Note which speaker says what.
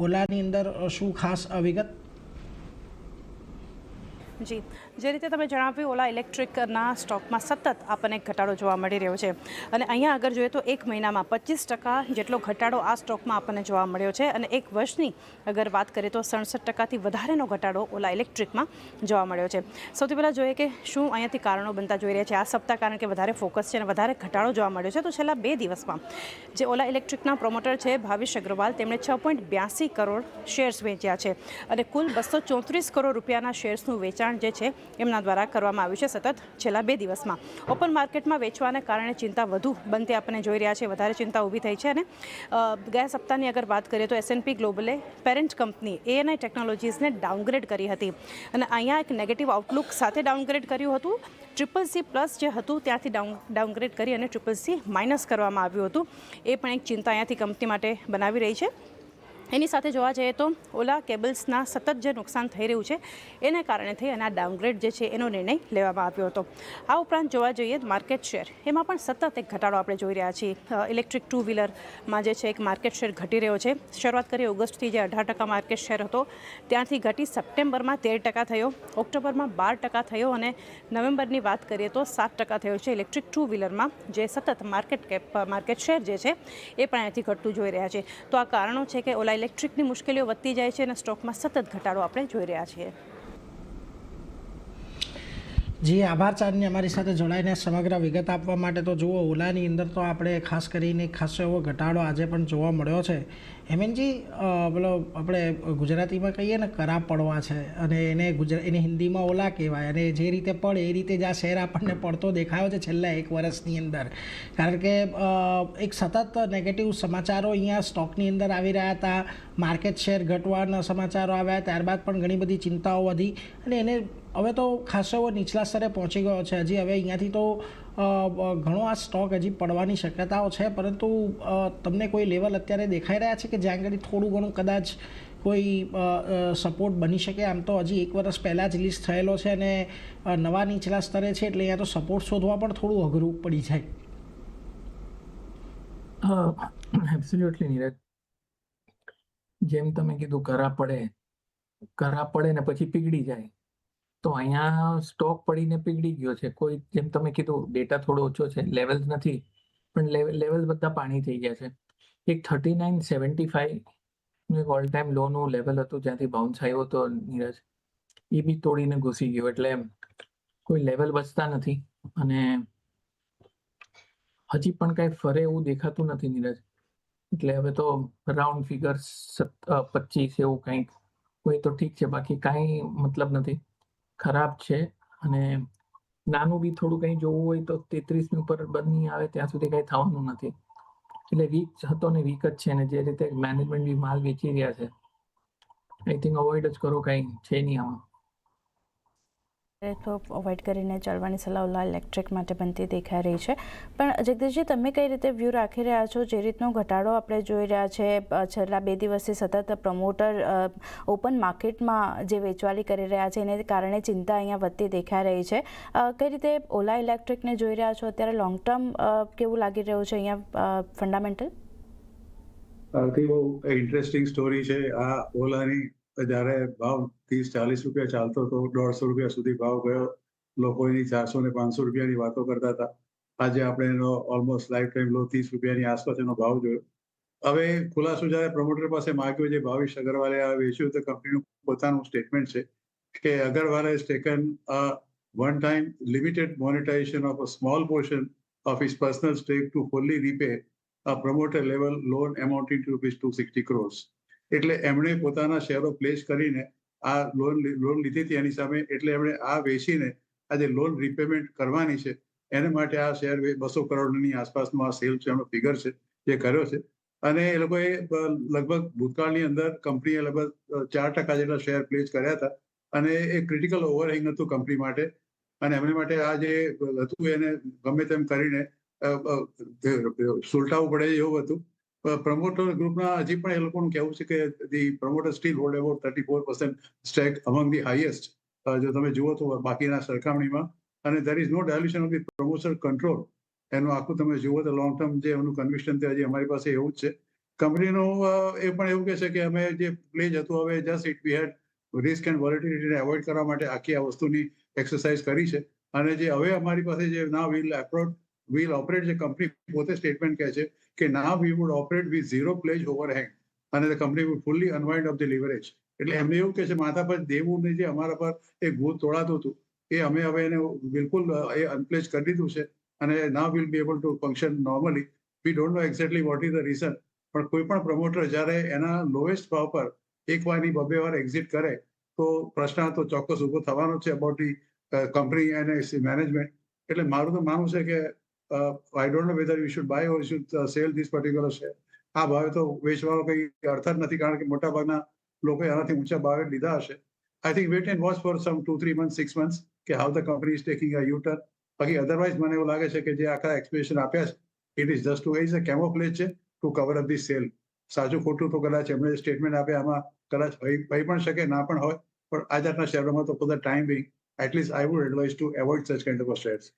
Speaker 1: ઓલાની અંદર શું ખાસ વિગત
Speaker 2: જી, જે રીતે તમે જણાવ્યું, ઓલા ઇલેક્ટ્રિકના સ્ટોકમાં સતત આપણને ઘટાડો જોવા મળી રહ્યો છે. અને અહીંયા આગળ જોઈએ તો એક મહિનામાં પચીસ ટકા જેટલો ઘટાડો આ સ્ટોકમાં આપણને જોવા મળ્યો છે. અને એક વર્ષની અગર વાત કરીએ તો સડસઠ ટકાથી વધારેનો ઘટાડો ઓલા ઇલેક્ટ્રિકમાં જોવા મળ્યો છે. સૌથી પહેલાં જોઈએ કે શું અહીંયાથી કારણો બનતા જોઈ રહ્યા છે. આ સપ્તાહ કારણ કે વધારે ફોકસ છે અને વધારે ઘટાડો જોવા મળ્યો છે. તો છેલ્લા બે દિવસમાં જે ઓલા ઇલેક્ટ્રિકના પ્રોમોટર છે, ભાવિશ અગ્રવાલ, તેમણે છ પોઈન્ટ બ્યાસી કરોડ શેર્સ વેચ્યા છે. અને કુલ બસો ચોત્રીસ કરોડ રૂપિયાના શેર્સનું વેચાણ જે છે, એમના દ્વારા કરવામાં આવ્યું છે સતત છેલ્લા બે દિવસમાં. ઓપન માર્કેટમાં વેચવાને કારણે ચિંતા વધુ બનતી આપણને જોઈ રહ્યા છે વધારે ચિંતા ઊભી થઈ છે અને ગયા સપ્તાહની અગર વાત કરીએ તો એસએનપી ગ્લોબલે પેરેન્ટ કંપની એએનઆઈ ટેકનોલોજીસને ડાઉનગ્રેડ કરી હતી. અને અહીંયા એક નેગેટિવ આઉટલુક સાથે ડાઉનગ્રેડ કર્યું હતું. ટ્રિપલ સી પ્લસ જે હતું, ત્યાંથી ડાઉન ડાઉનગ્રેડ કરી અને ટ્રિપલ સી માઇનસ કરવામાં આવ્યું હતું. એ પણ એક ચિંતા અહીંયાથી કંપની માટે બનાવી રહી છે. એની સાથે જોવા જઈએ તો ઓલા કેબલ્સના સતત જે નુકસાન થઈ રહ્યું છે, એને કારણે થઈ અને આ ડાઉનગ્રેડ જે છે, એનો નિર્ણય લેવામાં આવ્યો હતો. આ ઉપરાંત જોવા જઈએ માર્કેટ શેર એમાં પણ સતત એક ઘટાડો આપણે જોઈ રહ્યા છીએ. ઇલેક્ટ્રિક ટુ વ્હીલરમાં જે છે, એક માર્કેટ શેર ઘટી રહ્યો છે. શરૂઆત કરીએ ઓગસ્ટથી જે અઢાર ટકા માર્કેટ શેર હતો ત્યાંથી ઘટી સપ્ટેમ્બરમાં તેર ટકા થયો, ઓક્ટોબરમાં બાર ટકા થયો અને નવેમ્બરની વાત કરીએ તો સાત ટકા થયો છે. ઇલેક્ટ્રિક ટુ વ્હીલરમાં જે સતત માર્કેટ કેપ માર્કેટ શેર જે છે, એ પણ અહીંયાથી ઘટતું જોઈ રહ્યા છે. તો આ કારણો છે કે ઓલા ઇલેક્ટ્રિકની મુશ્કેલીઓ વધતી જાય છે અને સ્ટોકમાં સતત ઘટાડો આપણે જોઈ રહ્યા છીએ.
Speaker 1: જી, આભાર ચાંદની અમારી સાથે જોડાઈને સમગ્ર વિગત આપવા માટે. તો જુઓ, ઓલાની અંદર તો આપણે ખાસ કરીને ખાસો એવો ઘટાડો આજે પણ જોવા મળ્યો છે. હેમેનજી પેલો આપણે ગુજરાતીમાં કહીએ ને, કરા પડવા છે. અને એને ગુજરાત એને હિન્દીમાં ઓલા કહેવાય. અને જે રીતે પડે એ રીતે જ આ શેર આપણને પડતો દેખાયો છે છેલ્લા એક વર્ષની અંદર. કારણ કે એક સતત નેગેટિવ સમાચારો અહીંયા સ્ટોકની અંદર આવી રહ્યા હતા. માર્કેટ શેર ઘટવાના સમાચારો આવ્યા. ત્યારબાદ પણ ઘણી બધી ચિંતાઓ વધી. અને એને હવે તો ખાસો એવો નીચલા સ્તરે પહોંચી ગયો છે. હજી હવે અહીંયાથી તો ઘણો આ સ્ટોક હજી પડવાની શક્યતાઓ છે, પરંતુ તમને કોઈ લેવલ અત્યારે દેખાઈ રહ્યા છે કે જ્યાં આગળ થોડું ઘણું કદાચ કોઈ સપોર્ટ બની શકે? આમ તો હજી એક વર્ષ પહેલાં જ લિસ્ટ થયેલો છે અને નવા નીચલા સ્તરે છે એટલે અહીંયા તો સપોર્ટ શોધવા પણ થોડું અઘરું પડી જાય.
Speaker 3: એબ્સોલ્યુટલી નીરજ. જેમ તમે કીધું, કરા પડે કરા પડે ને પછી પીગળી જાય. તો અહીંયા સ્ટોક પડીને પીગળી ગયો છે. કોઈ જેમ તમે કીધું ડેટા થોડો ઓછો છે લેવલ્સ નથી, પણ લેવલ બધા પાણી થઈ ગયા છે. એક થર્ટી નાઇન સેવન્ટી ફાઈવનું એક ઓલ ટાઈમ લોનું લેવલ હતું, જ્યાંથી બાઉન્સ આવ્યો હતો નીરજ. એ બી તોડીને ઘૂસી ગયો, એટલે કોઈ લેવલ બચતા નથી. અને હજી પણ કાંઈ ફરે એવું દેખાતું નથી નીરજ. એટલે હવે તો રાઉન્ડ ફિગર પચીસ એવું કંઈક. હોય તો ઠીક છે, બાકી કાંઈ મતલબ નથી. ખરાબ છે અને નાનું બી થોડું કંઈ જોવું હોય તો તેત્રીસની ઉપર બંધ નહીં આવે, ત્યાં સુધી કંઈ થવાનું નથી. એટલે વીક હતો ને વીક જ છે ને જે રીતે મેનેજમેન્ટ બી માલ વેચી રહ્યા છે. આઈ થિંક અવોઇડ જ કરો કંઈ, છે નહીં આમાં.
Speaker 2: તો અવોઇડ કરીને ચાલવાની સલાહ ઓલા ઇલેક્ટ્રિક માટે બનતી દેખાઈ રહી છે. પણ જગદીશજી, તમે કઈ રીતે વ્યૂ રાખી રહ્યા છો? જે રીતનો ઘટાડો આપણે જોઈ રહ્યા છે છેલ્લા બે દિવસથી સતત પ્રમોટર ઓપન માર્કેટમાં જે વેચવાલી કરી રહ્યા છે, એને કારણે ચિંતા અહીંયા વધતી દેખાઈ રહી છે. કઈ રીતે ઓલા ઇલેક્ટ્રિકને જોઈ રહ્યા છો? અત્યારે લોંગ ટર્મ કેવું લાગી રહ્યું છે અહીંયા ફંડામેન્ટલ
Speaker 4: બહુ ઇન્ટરેસ્ટિંગ સ્ટોરી છે. આ ઓલાની જ્યારે ભાવ ત્રીસ, ચાલીસ રૂપિયા ચાલતો હતો, દોઢસો રૂપિયા સુધી ભાવ ગયો. લોકો એની ચારસો ને પાંચસો રૂપિયાની વાતો કરતા હતા. આજે આપણે એનો ઓલમોસ્ટ લાઈફ ટાઈમ લો ત્રીસ રૂપિયાની આસપાસ એનો ભાવ જોયો. હવે ખુલાસો જ્યારે પ્રમોટર પાસે માગ્યો જે ભાવિશ અગરવાલે આ વેચ્યું તો કંપનીનું પોતાનું સ્ટેટમેન્ટ છે કે Agarwal has taken a one time limited monetization of a small portion of his personal stake to fully repay a promoter level loan amounting to rupees 260 crores. એટલે એમણે પોતાના શેરો પ્લેસ કરીને આ લોન લોન લીધી હતી. એની સામે એટલે એમણે આ વેચીને આ જે લોન રિપેમેન્ટ કરવાની છે. એને માટે આ શેર બસો કરોડની આસપાસનું આ સેલ છે, એનો ફિગર છે, જે કર્યો છે. અને એ લોકોએ લગભગ ભૂતકાળની અંદર કંપનીએ લગભગ ચાર ટકા જેટલા શેર પ્લેસ કર્યા હતા. અને એ ક્રિટિકલ ઓવરહેંગ હતું કંપની માટે. અને એમને માટે આ જે હતું એને ગમે તેમ કરીને સુલટાવવું પડે એવું હતું. પ્રમોટર ગ્રુપના હજી પણ એ લોકોનું કહેવું છે કે the promoter still hold about thirty four percent stake among the highest જો તમે જુઓ તો બાકીના સરખામણીમાં. અને there is no dilution of the promoter control એનું આખું તમે જુઓ તો લોંગ ટર્મ જે એમનું કન્વિક્શન તે હજી અમારી પાસે એવું જ છે. કંપનીનું એ પણ એવું કહે છે કે અમે જે પ્લેજ હતું, હવે just it we had risk and વોલેટિલિટીને avoid કરવા માટે આખી આ વસ્તુની એક્સરસાઇઝ કરી છે. અને જે હવે અમારી પાસે જે ના વિલ એપ્રોચ વીલ ઓપરેટ જે કંપની પોતે સ્ટેટમેન્ટ કહે છે કે ના we would operate with zero pledge overhang અને the company would fully unwind of the leverage એટલે એમને એવું કહે છે માથા પર દેવું ને જે અમારા પર એક ભૂત તોડાતું હતું એ અમે હવે એને બિલકુલ એ અનપ્લેજ કરી દીધું છે અને ના will be able to function normally we don't know exactly what is the reason પણ કોઈ પણ પ્રમોટર જ્યારે એના લોએસ્ટ ભાવ પર એક વારની બબે વાર એક્ઝિટ કરે તો પ્રશ્ન તો ચોક્કસ ઊભો થવાનો છે અબાઉટ ધી કંપની અને મેનેજમેન્ટ એટલે મારું તો માનવું છે કે I don't know whether you should buy or should sell this particular share. આ ભાવે તો વેચવાનો કંઈ અર્થ જ નથી, કારણ કે મોટા ભાગના લોકોએ આનાથી ઊંચા ભાવે લીધા હશે. I think wait and watch for some two three month six month કે how the company is taking a U turn બાકી અધરવાઇઝ મને એવું લાગે છે કે જે આખા એક્સપ્લેનેશન આપ્યા છે it is just to is a place છે to cover up the sell સાચું ખોટું તો કદાચ એમણે સ્ટેટમેન્ટ આપ્યા આમાં કદાચ હોય પણ શકે, ના પણ હોય, પણ આ જાતના શેરોમાં તો for the time being at least I would advise to avoid such kind of shares